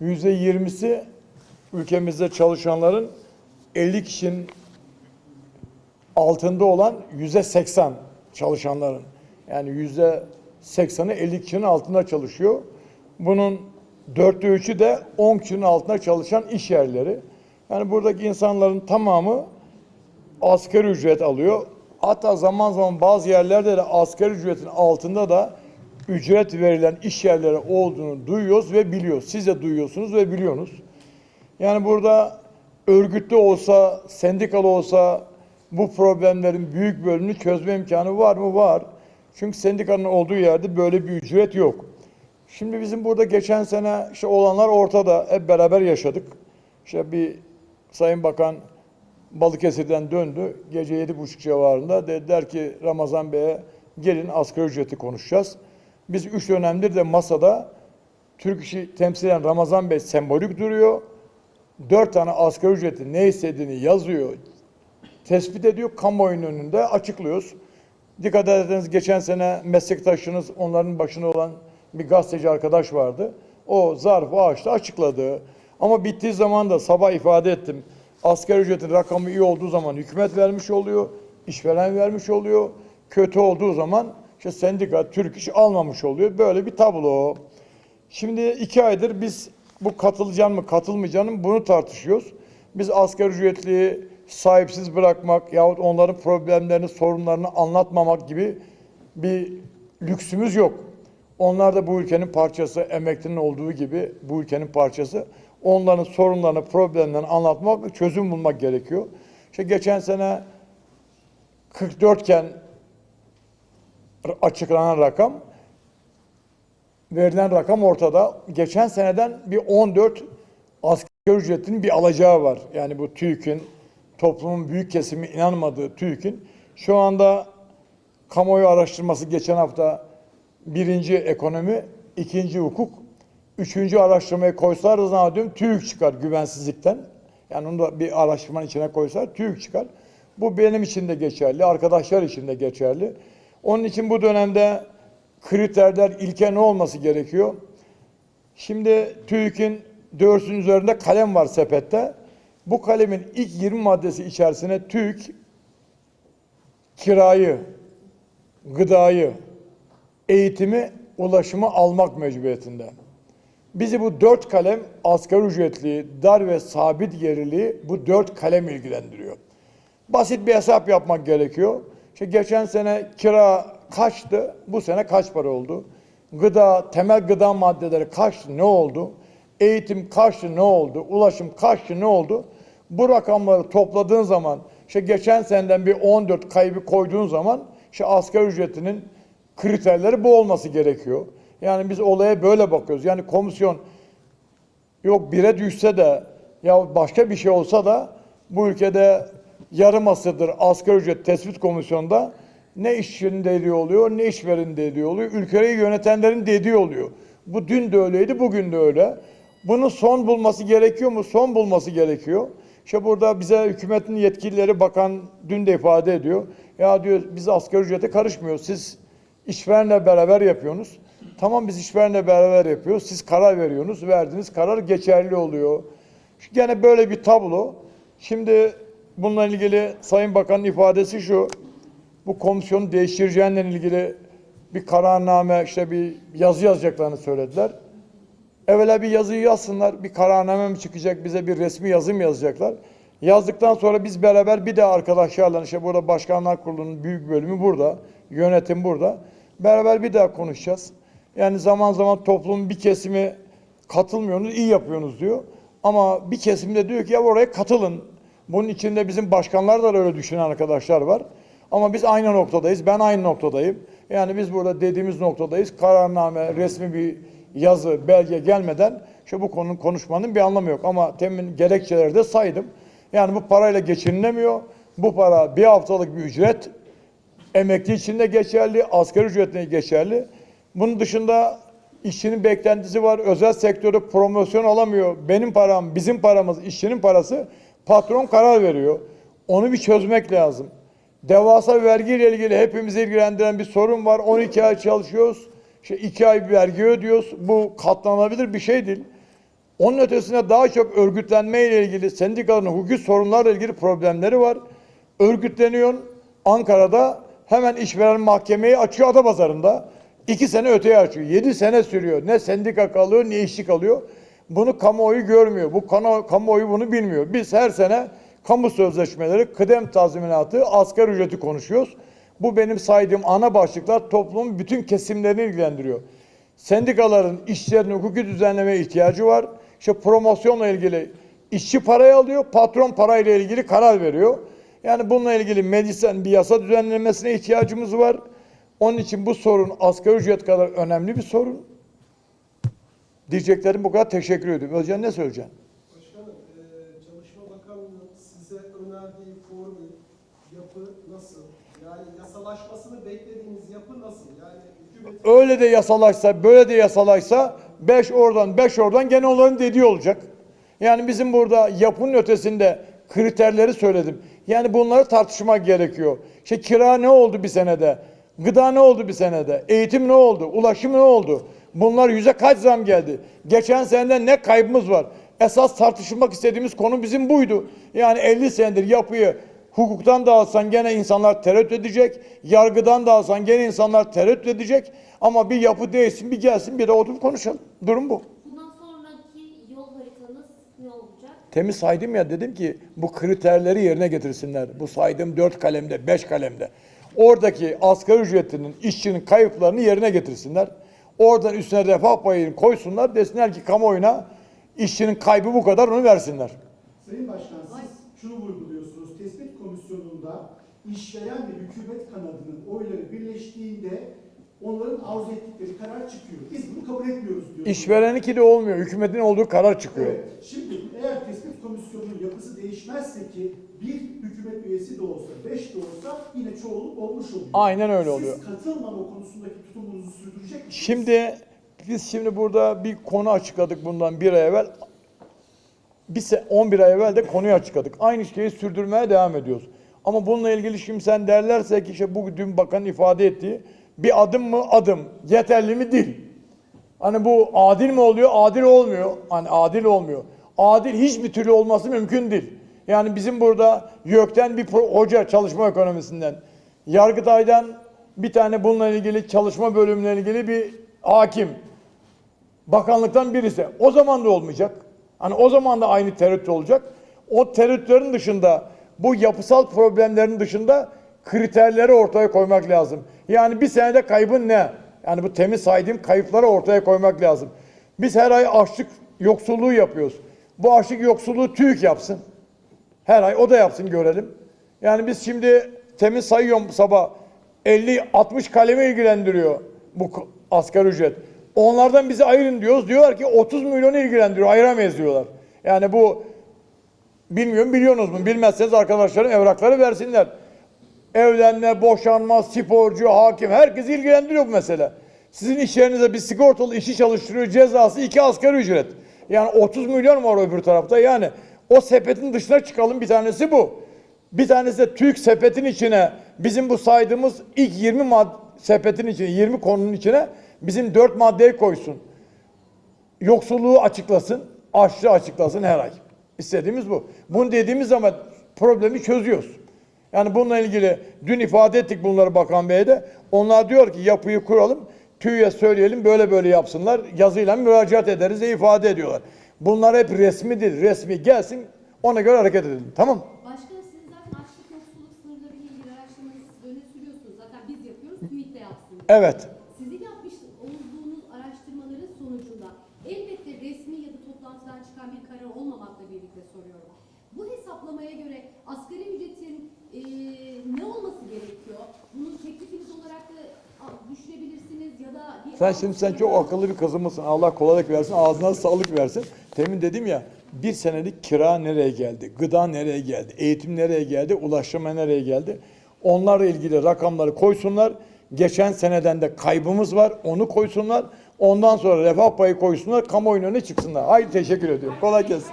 yüzde yirmisi ülkemizde çalışanların 50 kişinin altında olan yüzde 80 çalışanların. Yani yüzde 80'i 50 kişinin altında çalışıyor. Bunun dörtte üçü de 10 kişinin altında çalışan iş yerleri. Yani buradaki insanların tamamı asgari ücret alıyor. Hatta zaman zaman bazı yerlerde de asgari ücretin altında da ücret verilen iş yerleri olduğunu duyuyoruz ve biliyoruz. Siz de duyuyorsunuz ve biliyorsunuz. Yani burada örgütlü olsa, sendikalı olsa bu problemlerin büyük bölümünü çözme imkanı var mı? Var. Çünkü sendikanın olduğu yerde böyle bir ücret yok. Şimdi bizim burada geçen sene işte olanlar ortada. Hep beraber yaşadık. İşte bir Sayın Bakan Balıkesir'den döndü. Gece yedi buçuk civarında dediler ki Ramazan Bey'e gelin asgari ücreti konuşacağız. Biz üç dönemdir de masada Türk işi temsilen Ramazan Bey sembolik duruyor. Dört tane asgari ücreti ne istediğini yazıyor, tespit ediyor, kamuoyunun önünde açıklıyoruz. Dikkat ederseniz geçen sene meslektaşınız onların başında olan bir gazeteci arkadaş vardı. O zarfı açtı açıkladı. Ama bittiği zaman da sabah ifade ettim. Asgari ücretin rakamı iyi olduğu zaman hükümet vermiş oluyor, işveren vermiş oluyor. Kötü olduğu zaman işte sendika, Türk iş almamış oluyor. Böyle bir tablo. Şimdi iki aydır biz bu katılacağım mı katılmayacağım mı bunu tartışıyoruz. Biz asgari ücretliyi sahipsiz bırakmak yahut onların problemlerini, sorunlarını anlatmamak gibi bir lüksümüz yok. Onlar da bu ülkenin parçası, emeklinin olduğu gibi bu ülkenin parçası. Onların sorunlarını, problemlerini anlatmak, çözüm bulmak gerekiyor. İşte geçen sene 44 iken açıklanan rakam verilen rakam ortada. Geçen seneden bir 14 asgari ücretinin bir alacağı var. Yani bu TÜİK'in toplumun büyük kesimi inanmadığı TÜİK'in şu anda kamuoyu araştırması geçen hafta birinci ekonomi, ikinci hukuk, üçüncü araştırmayı koysalar zannediyorum TÜİK çıkar güvensizlikten. Yani onu da bir araştırmanın içine koysalar TÜİK çıkar. Bu benim için de geçerli, arkadaşlar için de geçerli. Onun için bu dönemde kriterler, ilke ne olması gerekiyor? Şimdi TÜİK'in dörsün üzerinde kalem var sepette. Bu kalemin ilk 20 maddesi içerisine TÜİK kirayı, gıdayı, eğitimi, ulaşımı almak mecburiyetinde. Bizi bu dört kalem asgari ücretli, dar ve sabit geriliği bu dört kalem ilgilendiriyor. Basit bir hesap yapmak gerekiyor. İşte geçen sene kira kaçtı, bu sene kaç para oldu? Gıda, temel gıda maddeleri kaçtı, ne oldu? Eğitim kaçtı, ne oldu? Ulaşım kaçtı, ne oldu? Bu rakamları topladığın zaman, işte geçen seneden bir 14 kaybı koyduğun zaman, işte asgari ücretinin kriterleri bu olması gerekiyor. Yani biz olaya böyle bakıyoruz. Yani komisyon yok bire düşse de ya başka bir şey olsa da bu ülkede yarım asırdır asgari ücret tespit komisyonunda ne işçinin dediği oluyor, ne işverenin dediği oluyor, ülkeyi yönetenlerin dediği oluyor. Bu dün de öyleydi, bugün de öyle. Bunun son bulması gerekiyor mu? Son bulması gerekiyor. İşte burada bize hükümetin yetkilileri bakan dün de ifade ediyor. Ya diyor biz asgari ücrete karışmıyoruz. Siz işverenle beraber yapıyorsunuz. Tamam biz işverenle beraber yapıyoruz. Siz karar veriyorsunuz. Verdiğiniz karar geçerli oluyor. Gene böyle bir tablo. Şimdi bununla ilgili Sayın Bakan'ın ifadesi şu. Bu komisyonu değiştireceğiyle ilgili bir kararname işte bir yazı yazacaklarını söylediler. Evvela bir yazıyı yazsınlar. Bir kararname mi çıkacak bize bir resmi yazı mı yazacaklar? Yazdıktan sonra biz beraber bir de arkadaşlarla işte burada başkanlar kurulunun büyük bölümü burada. Yönetim burada. Beraber bir daha konuşacağız. Yani zaman zaman toplumun bir kesimi katılmıyorsunuz, iyi yapıyorsunuz diyor. Ama bir kesim de diyor ki ya oraya katılın. Bunun içinde bizim başkanlar da öyle düşünen arkadaşlar var. Ama biz aynı noktadayız. Ben aynı noktadayım. Yani biz burada dediğimiz noktadayız. Kararname, resmi bir yazı, belge gelmeden işte bu konunun konuşmanın bir anlamı yok. Ama temin gerekçeleri de saydım. Yani bu parayla geçinilemiyor. Bu para bir haftalık bir ücret. Emekli için de geçerli, asgari ücretine geçerli. Bunun dışında işçinin beklentisi var. Özel sektörde promosyon alamıyor. Benim param, bizim paramız, işçinin parası patron karar veriyor. Onu bir çözmek lazım. Devasa vergiyle ilgili hepimizi ilgilendiren bir sorun var. 12 ay çalışıyoruz. İşte 2 ay bir vergi ödüyoruz. Bu katlanabilir bir şey değil. Onun ötesinde daha çok örgütlenme ile ilgili sendikaların hukuki sorunlarla ilgili problemleri var. Örgütleniyor. Ankara'da hemen işveren mahkemeyi açıyor Adapazarı'nda. İki sene öteye açıyor. Yedi sene sürüyor. Ne sendika kalıyor ne işçi kalıyor. Bunu kamuoyu görmüyor. Bu kana- kamuoyu bunu bilmiyor. Biz her sene kamu sözleşmeleri, kıdem tazminatı, asgari ücreti konuşuyoruz. Bu benim saydığım ana başlıklar toplumun bütün kesimlerini ilgilendiriyor. Sendikaların işçilerin hukuki düzenlemeye ihtiyacı var. İşte promosyonla ilgili işçi parayı alıyor, patron parayla ilgili karar veriyor. Yani bununla ilgili meclisten bir yasa düzenlenmesine ihtiyacımız var. Onun için bu sorun asgari ücret kadar önemli bir sorun. Diyeceklerim bu kadar. Teşekkür ediyorum. Özcan ne söyleyeceksin? Başkanım, eee, Çalışma Bakanlığı'nın size önerdiği formül, yapı nasıl? Yani yasalaşmasını beklediğiniz yapı nasıl? Yani hükümet Öyle de yasalaşsa, böyle de yasalaşsa 5 oradan 5 oradan gene onların dediği olacak. Yani bizim burada yapının ötesinde kriterleri söyledim. Yani bunları tartışmak gerekiyor. İşte kira ne oldu bir senede? Gıda ne oldu bir senede? Eğitim ne oldu? Ulaşım ne oldu? Bunlar yüze kaç zam geldi? Geçen senede ne kaybımız var? Esas tartışılmak istediğimiz konu bizim buydu. Yani 50 senedir yapıyı Hukuktan dağılsan gene insanlar tereddüt edecek. Yargıdan dağılsan gene insanlar tereddüt edecek. Ama bir yapı değilsin, bir gelsin, bir de oturup konuşalım. Durum bu. Bundan sonraki yol haritanız ne olacak? Temiz saydım ya dedim ki bu kriterleri yerine getirsinler. Bu saydığım dört kalemde, beş kalemde. Oradaki asgari ücretinin, işçinin kayıplarını yerine getirsinler. Oradan üstüne refah payını koysunlar. Desinler ki kamuoyuna işçinin kaybı bu kadar onu versinler. Sayın Başkan siz şunu vurguluyorsunuz. Tespit komisyonunda işveren ve hükümet kanadının oyları birleştiğinde onların arzu ettikleri karar çıkıyor. Biz bunu kabul etmiyoruz diyoruz. İşvereninki de olmuyor. Hükümetin olduğu karar çıkıyor. Evet. Şimdi eğer tespit komisyonunun yapısı değişmezse ki bir hükümet üyesi de olsa, beş de olsa yine çoğunluk olmuş oluyor. Aynen öyle oluyor. Siz katılmama konusundaki tutumunuzu sürdürecek misiniz? Şimdi biz şimdi burada bir konu açıkladık bundan bir ay evvel. Bir se 11 ay evvel de konuyu açıkladık. Aynı şeyi sürdürmeye devam ediyoruz. Ama bununla ilgili şimdi sen derlerse ki işte bu dün bakan ifade ettiği bir adım mı adım yeterli mi değil. Hani bu adil mi oluyor? Adil olmuyor. Hani adil olmuyor. Adil hiçbir türlü olması mümkün değil. Yani bizim burada YÖK'ten bir hoca çalışma ekonomisinden, Yargıtay'dan bir tane bununla ilgili çalışma bölümüyle ilgili bir hakim, bakanlıktan birisi. O zaman da olmayacak. Hani o zaman da aynı tereddüt olacak. O tereddütlerin dışında, bu yapısal problemlerin dışında kriterleri ortaya koymak lazım. Yani bir senede kaybın ne? Yani bu temiz saydığım kayıpları ortaya koymak lazım. Biz her ay açlık yoksulluğu yapıyoruz. Bu açlık yoksulluğu TÜİK yapsın. Her ay o da yapsın görelim. Yani biz şimdi temiz sayıyorum sabah 50-60 kalemi ilgilendiriyor bu asgari ücret. Onlardan bizi ayırın diyoruz. Diyorlar ki 30 milyon ilgilendiriyor. Ayıramayız diyorlar. Yani bu bilmiyorum biliyorsunuz mu? Bilmezseniz arkadaşlarım evrakları versinler. Evlenme, boşanma, sporcu, hakim herkes ilgilendiriyor bu mesele. Sizin iş yerinize bir sigortalı işi çalıştırıyor cezası iki asgari ücret. Yani 30 milyon var öbür tarafta yani. O sepetin dışına çıkalım bir tanesi bu. Bir tanesi de TÜİK sepetin içine bizim bu saydığımız ilk 20 mad sepetin içine 20 konunun içine bizim 4 maddeyi koysun. Yoksulluğu açıklasın, açlığı açıklasın her ay. İstediğimiz bu. Bunu dediğimiz zaman problemi çözüyoruz. Yani bununla ilgili dün ifade ettik bunları Bakan Bey'e de. Onlar diyor ki yapıyı kuralım, TÜİ'ye söyleyelim böyle böyle yapsınlar. Yazıyla müracaat ederiz diye ifade ediyorlar. Bunlar hep resmidir. Resmi gelsin ona göre hareket edelim. Tamam Başkanım siz zaten açlık yoksulluk sınırları ile ilgili araştırmanızı öne sürüyorsunuz. Zaten biz yapıyoruz, TÜİK de yapsın. Evet. Sizin yapmış olduğunuz araştırmaların sonucunda elbette resmi ya da toplantıdan çıkan bir karar olmamakla birlikte soruyorum. Bu hesaplamaya göre asgari ücretin eee, ne olması gerekiyor? Bunu teklifiniz olarak da a, düşünebilirsiniz ya da bir Sen şimdi sen çok akıllı bir kızımızsın. Allah kolaylık versin, ağzına sağlık versin. Temin dedim ya, bir senelik kira nereye geldi, gıda nereye geldi, eğitim nereye geldi, ulaştırma nereye geldi. Onlarla ilgili rakamları koysunlar. Geçen seneden de kaybımız var, onu koysunlar. Ondan sonra refah payı koysunlar, kamuoyunun önüne çıksınlar. Haydi teşekkür ediyorum. Kolay gelsin.